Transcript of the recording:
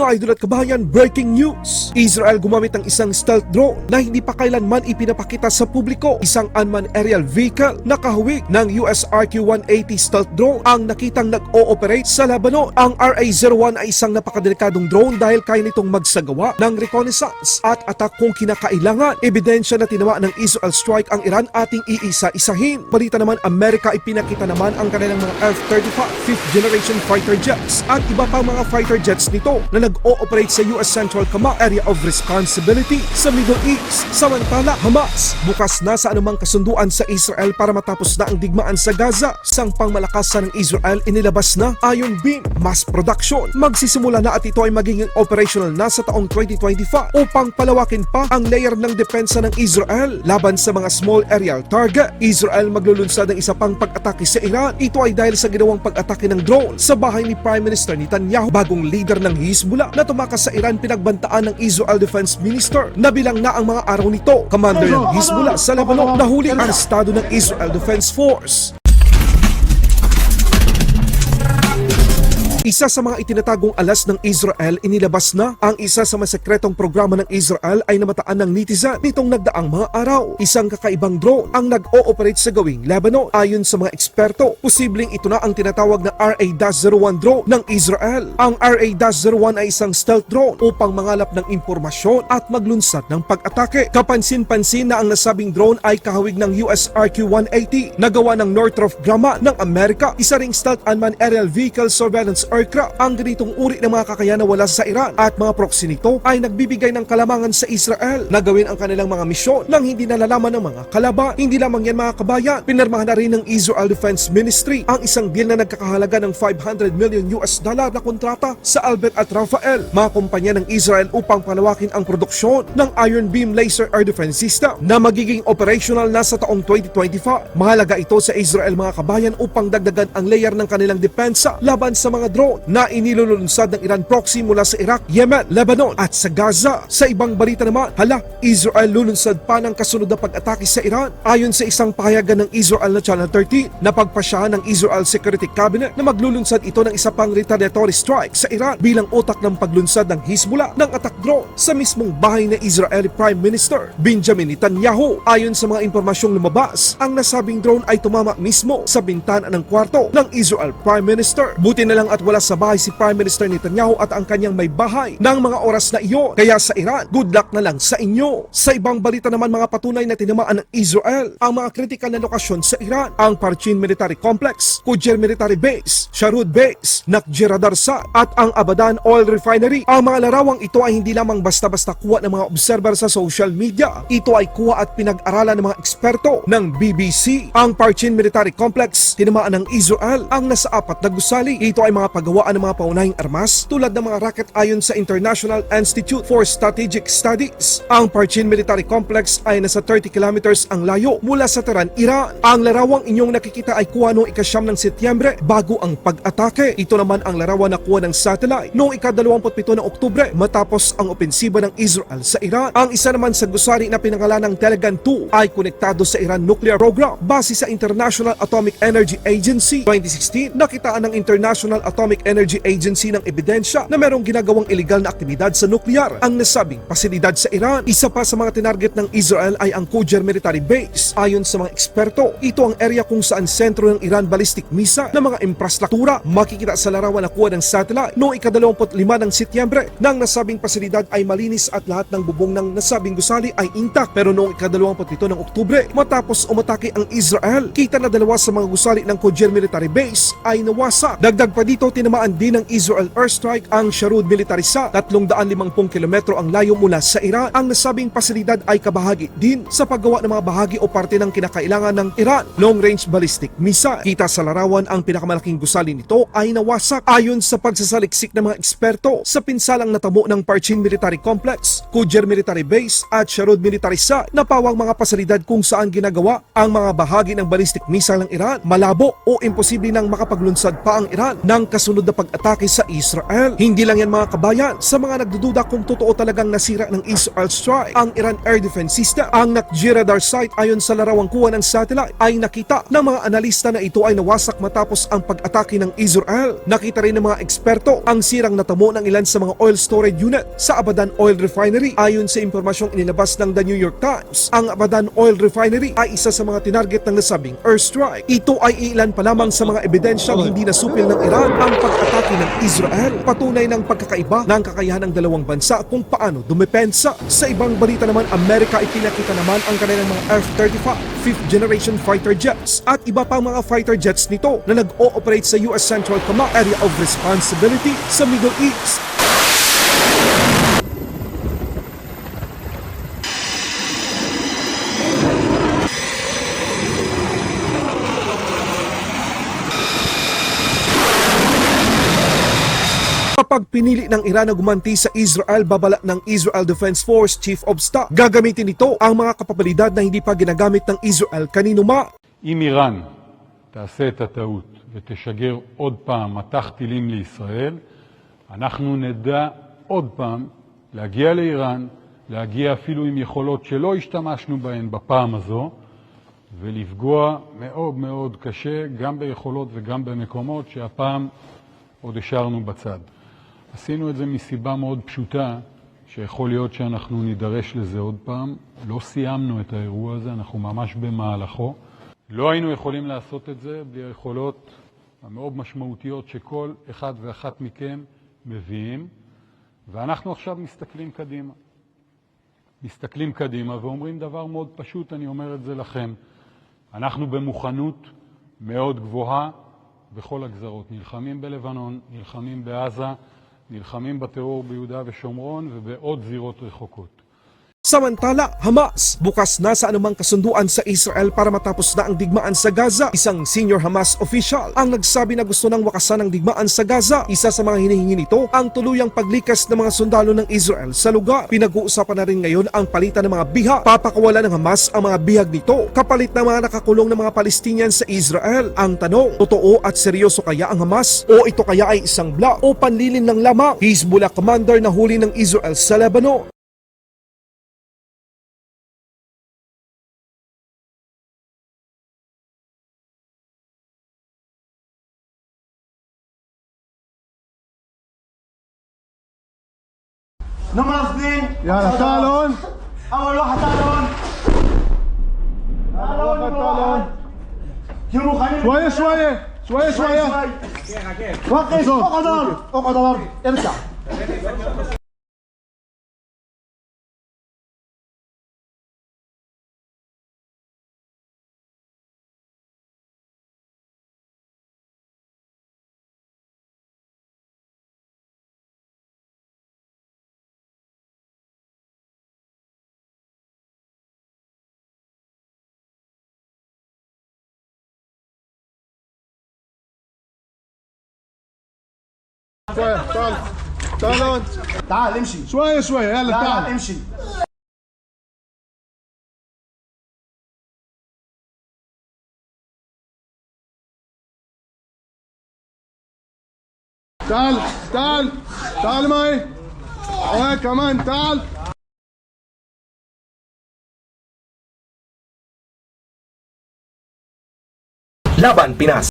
Mga idol at kabayan, breaking news! Israel gumamit ng isang stealth drone na hindi pa kailanman ipinapakita sa publiko. Isang unmanned aerial vehicle na kahawig ng US RQ-180 stealth drone ang nakitang nag-ooperate sa Lebanon. Ang RA-01 ay isang napakadelikadong drone dahil kaya nitong magsagawa ng reconnaissance at attack kung kinakailangan. Ebidensya na tinawa ng Israel strike ang Iran ating iisa-isahin. Balita naman, Amerika ipinakita naman ang kanilang mga F-35 fifth generation fighter jets at iba pang mga fighter jets nito na nag-ooperate sa US Central Command Area of Responsibility sa Middle East. Samantala, Hamas bukas na sa anumang kasunduan sa Israel para matapos na ang digmaan sa Gaza. Sang pangmalakasan ng Israel inilabas na Iron Beam mass production. Magsisimula na at ito ay magiging operational na sa taong 2025 upang palawakin pa ang layer ng depensa ng Israel laban sa mga small aerial target. Israel maglulunsad ng isa pang pag-atake sa Iran. Ito ay dahil sa ginawang pag-atake ng drone sa bahay ni Prime Minister Netanyahu. Bagong leader ng Hezbollah na tumakas sa Iran pinagbantaan ng Israel Defense Minister na bilang na ang mga araw nito. Commander ng Hezbollah sa Lebanon nahuli arestado ng Israel Defense Force. Isa sa mga itinatagong alas ng Israel inilabas na ang isa sa masekretong programa ng Israel ay namataan ng netizen nitong nagdaang mga araw. Isang kakaibang drone ang nag-ooperate sa gawing Lebanon. Ayon sa mga eksperto, posibleng ito na ang tinatawag na RA-01 drone ng Israel. Ang RA-01 ay isang stealth drone upang mangalap ng impormasyon at maglunsad ng pag-atake. Kapansin-pansin na ang nasabing drone ay kahawig ng US RQ-180 na gawa ng Northrop Grumman ng Amerika. Isa ring stealth unmanned aerial vehicle surveillance aircraft ang ganitong uri ng mga kakayanan wala sa Iran at mga proxy nito ay nagbibigay ng kalamangan sa Israel na gawin ang kanilang mga misyon nang hindi nalalaman ng mga kalaban. Hindi lamang yan mga kabayan, pinirmahan na rin ng Israel Defense Ministry ang isang deal na nagkakahalaga ng 500 million US dollar na kontrata sa Albert at Rafael, mga kumpanya ng Israel upang palawakin ang produksyon ng Iron Beam Laser Air Defense System na magiging operational na sa taong 2025. Mahalaga ito sa Israel mga kabayan upang dagdagan ang layer ng kanilang depensa laban sa mga drone na inilulunsad ng Iran proxy mula sa Iraq, Yemen, Lebanon at sa Gaza. Sa ibang balita naman, hala, Israel lulunsad pa ng kasunod na pag-atake sa Iran. Ayon sa isang pahayagan ng Israel na Channel 13, napagpasyahan ng Israel Security Cabinet na maglulunsad ito ng isa pang retaliatory strike sa Iran bilang utak ng paglunsad ng Hezbollah ng attack drone sa mismong bahay ng Israeli Prime Minister Benjamin Netanyahu. Ayon sa mga impormasyong lumabas, ang nasabing drone ay tumama mismo sa bintana ng kwarto ng Israel Prime Minister. Buti na lang at wala sa bahay si Prime Minister Netanyahu at ang kanyang may bahay ng mga oras na iyon. Kaya sa Iran, good luck na lang sa inyo. Sa ibang balita naman mga patunay na tinamaan ng Israel ang mga kritikal na lokasyon sa Iran, ang Parchin Military Complex, Kujer Military Base, Sharud Base, Nakjir Darsa at ang Abadan Oil Refinery. Ang mga larawang ito ay hindi lamang basta-basta kuha ng mga observer sa social media. Ito ay kuha at pinag-aralan ng mga eksperto ng BBC. Ang Parchin Military Complex, tinamaan ng Israel ang nasa apat na gusali. Ito ay mga paggawaan ng mga paunahing armas tulad ng mga rocket ayon sa International Institute for Strategic Studies. Ang Parchin Military Complex ay nasa 30 kilometers ang layo mula sa Tehran, Iran. Ang larawang inyong nakikita ay kuha noong ikasyam ng Setyembre bago ang pag-atake. Ito naman ang larawan na kuha ng satellite noong ika-27 ng Oktubre matapos ang opensiba ng Israel sa Iran. Ang isa naman sa gusali na pinangalan ng Telegan 2 ay konektado sa Iran nuclear program base sa International Atomic Energy Agency. 2016, nakitaan ng International Atomic Energy Agency ng ebidensya na merong ginagawang illegal na aktibidad sa nuklear ang nasabing pasilidad sa Iran. Isa pa sa mga tinarget ng Israel ay ang Kujer Military Base. Ayon sa mga eksperto, ito ang area kung saan sentro ng Iran ballistic missile ng mga infrastruktura makikita sa larawan na kuha ng satellite noong ika-25 ng Setyembre nang nasabing pasilidad ay malinis at lahat ng bubong ng nasabing gusali ay intact pero noong ika-27 ng Oktubre matapos umatake ang Israel kita na dalawa sa mga gusali ng Kujer Military Base ay nawasak. Dagdag pa dito tinamaan din ng Israel airstrike ang Sharud Military sa 350 kilometro ang layo mula sa Iran. Ang nasabing pasilidad ay kabahagi din sa paggawa ng mga bahagi o parte ng kinakailangan ng Iran long-range ballistic missile. Kita sa larawan ang pinakamalaking gusali nito ay nawasak ayon sa pagsasaliksik ng mga eksperto sa pinsalang natamo ng Parchin Military Complex, Kujer Military Base at Sharud Military sa napawang mga pasilidad kung saan ginagawa ang mga bahagi ng ballistic missile ng Iran malabo o imposible nang makapaglunsad pa ang Iran ng kasunod susunod na pag-atake sa Israel. Hindi lang yan mga kabayan, sa mga nagdududa kung totoo talagang nasira ng Israel strike ang Iran Air Defense System, ang Nakji radar site ayon sa larawang kuha ng satellite ay nakita ng mga analista na ito ay nawasak matapos ang pag-atake ng Israel. Nakita rin ng mga eksperto ang sirang natamo ng ilan sa mga oil storage unit sa Abadan Oil Refinery. Ayon sa impormasyong inilabas ng The New York Times, ang Abadan Oil Refinery ay isa sa mga tinarget ng nasabing airstrike. Ito ay ilan pa lamang sa mga ebidensyang hindi nasupil ng Iran ang pag-atake ng Israel. Patunay ng pagkakaiba ng kakayahan ng dalawang bansa kung paano dumepensa. Sa ibang balita naman, Amerika ay pinakita naman ang kanilang mga F-35 fifth generation fighter jets at iba pang mga fighter jets nito na nag-ooperate sa US Central Command Area of Responsibility sa Middle East. Kapag pinili ng Iran na gumanti sa Israel, babala ng Israel Defense Force Chief of Staff. Gagamitin nito ang mga kapabilidad na hindi pa ginagamit ng Israel kanino ma. אם איראן תעשה את הטעות ותשגר עוד פעם מטח טילים לישראל, אנחנו נדע עוד פעם להגיע לאיראן, להגיע אפילו עם יכולות שלא השתמשנו בהן בפעם הזו, ולפגוע מאוד מאוד קשה גם ביכולות וגם במקומות שהפעם עוד השארנו בצד. עשינו את זה מסיבה מאוד פשוטה, שיכול להיות שאנחנו נידרש לזה עוד פעם. לא סיימנו את האירוע הזה, אנחנו ממש במהלכו. לא היינו יכולים לעשות את זה בלי היכולות המאוד משמעותיות שכל אחד ואחת מכם מביאים, ואנחנו עכשיו מסתכלים קדימה. מסתכלים קדימה ואומרים דבר מאוד פשוט, אני אומר את זה לכם. אנחנו במוכנות מאוד גבוהה בכל הגזרות. נלחמים בלבנון, נלחמים בעזה, נלחמים בטרור ביהודה ושומרון ובעוד זירות רחוקות. Samantala, Hamas bukas na sa anumang kasunduan sa Israel para matapos na ang digmaan sa Gaza. Isang senior Hamas official ang nagsabi na gusto nang wakasan ang digmaan sa Gaza. Isa sa mga hinihingi nito ang tuluyang paglikas ng mga sundalo ng Israel sa lugar. Pinag-uusapan na rin ngayon ang palitan ng mga biha. Papakawalan ng Hamas ang mga bihag nito kapalit ng mga nakakulong ng mga Palestinian sa Israel. Ang tanong, totoo at seryoso kaya ang Hamas o ito kaya ay isang bluff o panlilin lang lamang? Hezbollah commander na huli ng Israel sa Lebanon. نمرة اثنين. يلا تعال أول واحد تعال هون تعال هون تعال شوية شوية شوية شوية. وقف اقعد على الأرض اقعد على الأرض ارجع شوية. تعال تعالون تعال امشي. شوية شوية. يلا لا لا تعال. امشي. تعال تعال. تعال معي. إيه كمان. تعال. Laban Pinas